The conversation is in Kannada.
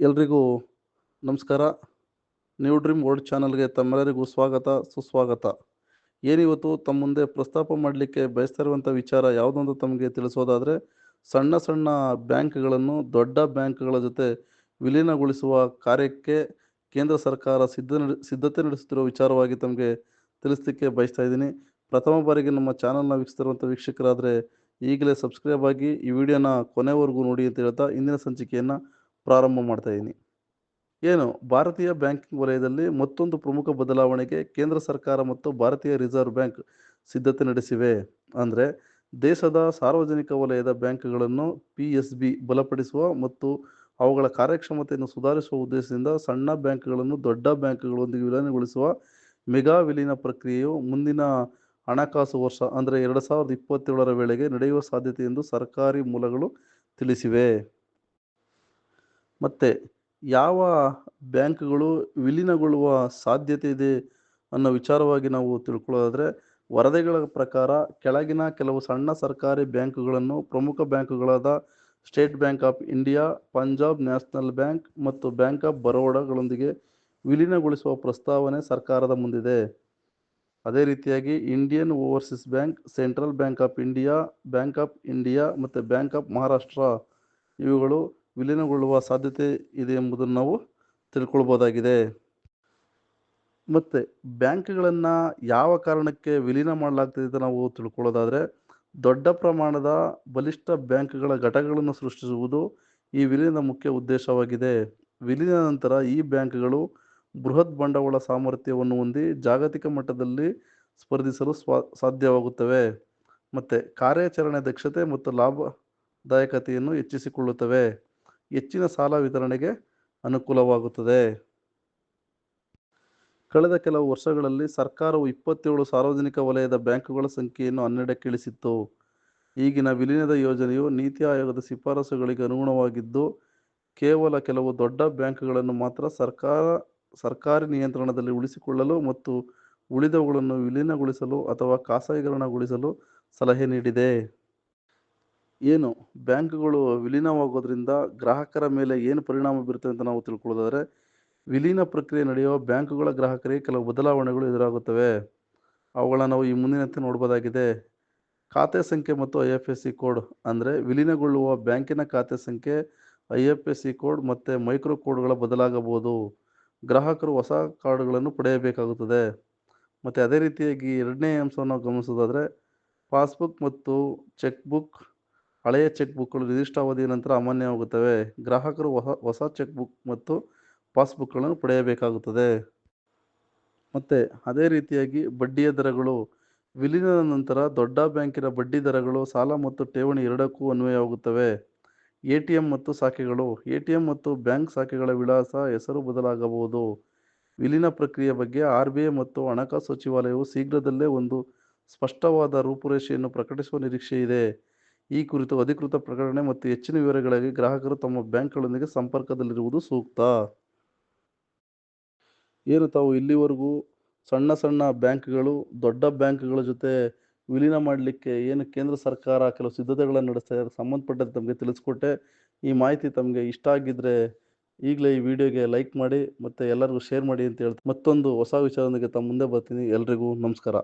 ಎಲ್ರಿಗೂ ನಮಸ್ಕಾರ. ನ್ಯೂ ಡ್ರೀಮ್ ವರ್ಲ್ಡ್ ಚಾನಲ್ಗೆ ತಮ್ಮೆಲ್ಲರಿಗೂ ಸ್ವಾಗತ, ಸುಸ್ವಾಗತ. ಏನಿವತ್ತು ತಮ್ಮ ಮುಂದೆ ಪ್ರಸ್ತಾಪ ಮಾಡಲಿಕ್ಕೆ ಬಯಸ್ತಾ ಇರುವಂಥ ವಿಚಾರ ಯಾವುದೊಂದು ತಮಗೆ ತಿಳಿಸೋದಾದರೆ, ಸಣ್ಣ ಸಣ್ಣ ಬ್ಯಾಂಕ್ಗಳನ್ನು ದೊಡ್ಡ ಬ್ಯಾಂಕ್ಗಳ ಜೊತೆ ವಿಲೀನಗೊಳಿಸುವ ಕಾರ್ಯಕ್ಕೆ ಕೇಂದ್ರ ಸರ್ಕಾರ ಸಿದ್ಧ ಸಿದ್ಧತೆ ನಡೆಸುತ್ತಿರುವ ವಿಚಾರವಾಗಿ ತಮಗೆ ತಿಳಿಸ್ಲಿಕ್ಕೆ ಬಯಸ್ತಾ ಇದ್ದೀನಿ. ಪ್ರಥಮ ಬಾರಿಗೆ ನಮ್ಮ ಚಾನಲ್ನ ವೀಕ್ಷಿಸ್ತಿರುವಂಥ ವೀಕ್ಷಕರಾದರೆ ಈಗಲೇ ಸಬ್ಸ್ಕ್ರೈಬ್ ಆಗಿ ಈ ವಿಡಿಯೋನ ಕೊನೆವರೆಗೂ ನೋಡಿ ಅಂತ ಹೇಳ್ತಾ, ಇಂದಿನ ಸಂಚಿಕೆಯನ್ನು ಪ್ರಾರಂಭ ಮಾಡ್ತಾ ಇದ್ದೀನಿ ಏನು, ಭಾರತೀಯ ಬ್ಯಾಂಕಿಂಗ್ ವಲಯದಲ್ಲಿ ಮತ್ತೊಂದು ಪ್ರಮುಖ ಬದಲಾವಣೆಗೆ ಕೇಂದ್ರ ಸರ್ಕಾರ ಮತ್ತು ಭಾರತೀಯ ರಿಸರ್ವ್ ಬ್ಯಾಂಕ್ ಸಿದ್ಧತೆ ನಡೆಸಿವೆ. ಅಂದರೆ, ದೇಶದ ಸಾರ್ವಜನಿಕ ವಲಯದ ಬ್ಯಾಂಕ್ಗಳನ್ನು ಪಿ ಎಸ್ ಬಿ ಬಲಪಡಿಸುವ ಮತ್ತು ಅವುಗಳ ಕಾರ್ಯಕ್ಷಮತೆಯನ್ನು ಸುಧಾರಿಸುವ ಉದ್ದೇಶದಿಂದ ಸಣ್ಣ ಬ್ಯಾಂಕ್ಗಳನ್ನು ದೊಡ್ಡ ಬ್ಯಾಂಕ್ಗಳೊಂದಿಗೆ ವಿಲೀನಗೊಳಿಸುವ ಮೆಗಾ ವಿಲೀನ ಪ್ರಕ್ರಿಯೆಯು ಮುಂದಿನ ಹಣಕಾಸು ವರ್ಷ, ಅಂದರೆ ಎರಡು ಸಾವಿರದ ಇಪ್ಪತ್ತೇಳರ ವೇಳೆಗೆ ನಡೆಯುವ ಸಾಧ್ಯತೆ ಎಂದು ಸರ್ಕಾರಿ ಮೂಲಗಳು ತಿಳಿಸಿವೆ. ಮತ್ತು ಯಾವ ಬ್ಯಾಂಕ್ಗಳು ವಿಲೀನಗೊಳ್ಳುವ ಸಾಧ್ಯತೆ ಇದೆ ಅನ್ನೋ ವಿಚಾರವಾಗಿ ನಾವು ತಿಳ್ಕೊಳ್ಳೋದಾದರೆ, ವರದಿಗಳ ಪ್ರಕಾರ ಕೆಳಗಿನ ಕೆಲವು ಸಣ್ಣ ಸರ್ಕಾರಿ ಬ್ಯಾಂಕುಗಳನ್ನು ಪ್ರಮುಖ ಬ್ಯಾಂಕುಗಳಾದ State Bank of India, Punjab National Bank ಮತ್ತು ಬ್ಯಾಂಕ್ ಆಫ್ ಬರೋಡಾಗಳೊಂದಿಗೆ ವಿಲೀನಗೊಳಿಸುವ ಪ್ರಸ್ತಾವನೆ ಸರ್ಕಾರದ ಮುಂದಿದೆ. ಅದೇ ರೀತಿಯಾಗಿ Indian Overseas Bank, Central Bank of India, Bank of India ಮತ್ತು ಬ್ಯಾಂಕ್ ಆಫ್ ಮಹಾರಾಷ್ಟ್ರ, ಇವುಗಳು ವಿಲೀನಗೊಳ್ಳುವ ಸಾಧ್ಯತೆ ಇದೆ ಎಂಬುದನ್ನು ನಾವು ತಿಳ್ಕೊಳ್ಬೋದಾಗಿದೆ. ಮತ್ತು ಬ್ಯಾಂಕ್ಗಳನ್ನು ಯಾವ ಕಾರಣಕ್ಕೆ ವಿಲೀನ ಮಾಡಲಾಗ್ತದೆ ಅಂತ ನಾವು ತಿಳ್ಕೊಳ್ಳೋದಾದರೆ, ದೊಡ್ಡ ಪ್ರಮಾಣದ ಬಲಿಷ್ಠ ಬ್ಯಾಂಕ್ಗಳ ಘಟಕಗಳನ್ನು ಸೃಷ್ಟಿಸುವುದು ಈ ವಿಲೀನದ ಮುಖ್ಯ ಉದ್ದೇಶವಾಗಿದೆ. ವಿಲೀನ ನಂತರ ಈ ಬ್ಯಾಂಕ್ಗಳು ಬೃಹತ್ ಬಂಡವಾಳ ಸಾಮರ್ಥ್ಯವನ್ನು ಹೊಂದಿ ಜಾಗತಿಕ ಮಟ್ಟದಲ್ಲಿ ಸ್ಪರ್ಧಿಸಲು ಸ್ವಾ, ಸಾಧ್ಯವಾಗುತ್ತವೆ. ಮತ್ತು ಕಾರ್ಯಾಚರಣೆ ದಕ್ಷತೆ ಮತ್ತು ಲಾಭದಾಯಕತೆಯನ್ನು ಹೆಚ್ಚಿಸಿಕೊಳ್ಳುತ್ತವೆ. ಹೆಚ್ಚಿನ ಸಾಲ ವಿತರಣೆಗೆ ಅನುಕೂಲವಾಗುತ್ತದೆ. ಕಳೆದ ಕೆಲವು ವರ್ಷಗಳಲ್ಲಿ ಸರ್ಕಾರವು ಇಪ್ಪತ್ತೇಳು ಸಾರ್ವಜನಿಕ ವಲಯದ ಬ್ಯಾಂಕುಗಳ ಸಂಖ್ಯೆಯನ್ನು ಹನ್ನೆರಡಕ್ಕೆ ಇಳಿಸಿತ್ತು ಈಗಿನ ವಿಲೀನದ ಯೋಜನೆಯು ನೀತಿ ಆಯೋಗದ ಶಿಫಾರಸುಗಳಿಗೆ ಅನುಗುಣವಾಗಿದ್ದು, ಕೇವಲ ಕೆಲವು ದೊಡ್ಡ ಬ್ಯಾಂಕುಗಳನ್ನು ಮಾತ್ರ ಸರ್ಕಾರ, ಸರ್ಕಾರಿ ನಿಯಂತ್ರಣದಲ್ಲಿ ಉಳಿಸಿಕೊಳ್ಳಲು ಮತ್ತು ಉಳಿದವುಗಳನ್ನು ವಿಲೀನಗೊಳಿಸಲು ಅಥವಾ ಖಾಸಗೀಕರಣಗೊಳಿಸಲು ಸಲಹೆ ನೀಡಿದೆ. ಏನು ಬ್ಯಾಂಕ್ಗಳು ವಿಲೀನವಾಗೋದ್ರಿಂದ ಗ್ರಾಹಕರ ಮೇಲೆ ಏನು ಪರಿಣಾಮ ಬೀರುತ್ತೆ ಅಂತ ನಾವು ತಿಳ್ಕೊಳ್ಳೋದಾದರೆ, ವಿಲೀನ ಪ್ರಕ್ರಿಯೆ ನಡೆಯುವ ಬ್ಯಾಂಕುಗಳ ಗ್ರಾಹಕರಿಗೆ ಕೆಲವು ಬದಲಾವಣೆಗಳು ಎದುರಾಗುತ್ತವೆ. ಅವುಗಳನ್ನು ನಾವು ಈ ಮುಂದಿನಂತೆ ನೋಡ್ಬೋದಾಗಿದೆ. ಖಾತೆ ಸಂಖ್ಯೆ ಮತ್ತು I F S C code ಅಂದರೆ ವಿಲೀನಗೊಳ್ಳುವ ಬ್ಯಾಂಕಿನ ಖಾತೆ ಸಂಖ್ಯೆ, I F S C code ಮತ್ತು ಮೈಕ್ರೋ ಕೋಡ್ಗಳ ಬದಲಾಗಬಹುದು. ಗ್ರಾಹಕರು ಹೊಸ ಕಾರ್ಡ್ಗಳನ್ನು ಪಡೆಯಬೇಕಾಗುತ್ತದೆ. ಮತ್ತು ಅದೇ ರೀತಿಯಾಗಿ ಎರಡನೇ ಅಂಶವನ್ನು ಗಮನಿಸೋದಾದರೆ, ಪಾಸ್ಬುಕ್ ಮತ್ತು ಚೆಕ್ ಬುಕ್ ಹಳೆಯ ಚೆಕ್ ಬುಕ್ಗಳು ನಿರ್ದಿಷ್ಟ ಅವಧಿಯ ನಂತರ ಅಮಾನ್ಯವಾಗುತ್ತವೆ. ಗ್ರಾಹಕರು ಹೊಸ ಹೊಸ ಚೆಕ್ ಬುಕ್ ಮತ್ತು ಪಾಸ್ಬುಕ್ಗಳನ್ನು ಪಡೆಯಬೇಕಾಗುತ್ತದೆ. ಮತ್ತು ಅದೇ ರೀತಿಯಾಗಿ ಬಡ್ಡಿಯ ದರಗಳು. ವಿಲೀನದ ನಂತರ ದೊಡ್ಡ ಬ್ಯಾಂಕಿನ ಬಡ್ಡಿ ದರಗಳು ಸಾಲ ಮತ್ತು ಠೇವಣಿ ಎರಡಕ್ಕೂ ಅನ್ವಯವಾಗುತ್ತವೆ. ಎ ಟಿ ಎಂ ಮತ್ತು ಶಾಖೆಗಳು. ಎ ಟಿ ಎಂ ಮತ್ತು ಬ್ಯಾಂಕ್ ಶಾಖೆಗಳ ವಿಳಾಸ, ಹೆಸರು ಬದಲಾಗಬಹುದು. ವಿಲೀನ ಪ್ರಕ್ರಿಯೆ ಬಗ್ಗೆ ಆರ್ ಬಿ ಐ ಮತ್ತು ಹಣಕಾಸು ಸಚಿವಾಲಯವು ಶೀಘ್ರದಲ್ಲೇ ಒಂದು ಸ್ಪಷ್ಟವಾದ ರೂಪುರೇಷೆಯನ್ನು ಪ್ರಕಟಿಸುವ ನಿರೀಕ್ಷೆ ಇದೆ ಈ ಕುರಿತು ಅಧಿಕೃತ ಪ್ರಕಟಣೆ ಮತ್ತು ಹೆಚ್ಚಿನ ವಿವರಗಳಿಗೆ ಗ್ರಾಹಕರು ತಮ್ಮ ಬ್ಯಾಂಕ್ಗಳೊಂದಿಗೆ ಸಂಪರ್ಕದಲ್ಲಿರುವುದು ಸೂಕ್ತ. ಏನು ತಾವು ಇಲ್ಲಿವರೆಗೂ ಸಣ್ಣ ಸಣ್ಣ ಬ್ಯಾಂಕ್ಗಳು, ದೊಡ್ಡ ಬ್ಯಾಂಕ್ಗಳ ಜೊತೆ ವಿಲೀನ ಮಾಡಲಿಕ್ಕೆ ಏನು ಕೇಂದ್ರ ಸರ್ಕಾರ ಕೆಲವು ಸಿದ್ಧತೆಗಳನ್ನು ನಡೆಸ್ತಾ ಇದ್ದಾರೆ ಸಂಬಂಧಪಟ್ಟಂತೆ ತಮಗೆ ತಿಳಿಸ್ಕೊಟ್ಟೆ. ಈ ಮಾಹಿತಿ ತಮಗೆ ಇಷ್ಟ ಆಗಿದ್ದರೆ ಈಗಲೇ ಈ ವಿಡಿಯೋಗೆ ಲೈಕ್ ಮಾಡಿ ಮತ್ತು ಎಲ್ಲರಿಗೂ ಶೇರ್ ಮಾಡಿ ಅಂತ ಹೇಳ್ತಾ ಮತ್ತೊಂದು ಹೊಸ ವಿಚಾರದೊಂದಿಗೆ ತಮ್ಮ ಮುಂದೆ ಬರ್ತೀನಿ. ಎಲ್ರಿಗೂ ನಮಸ್ಕಾರ.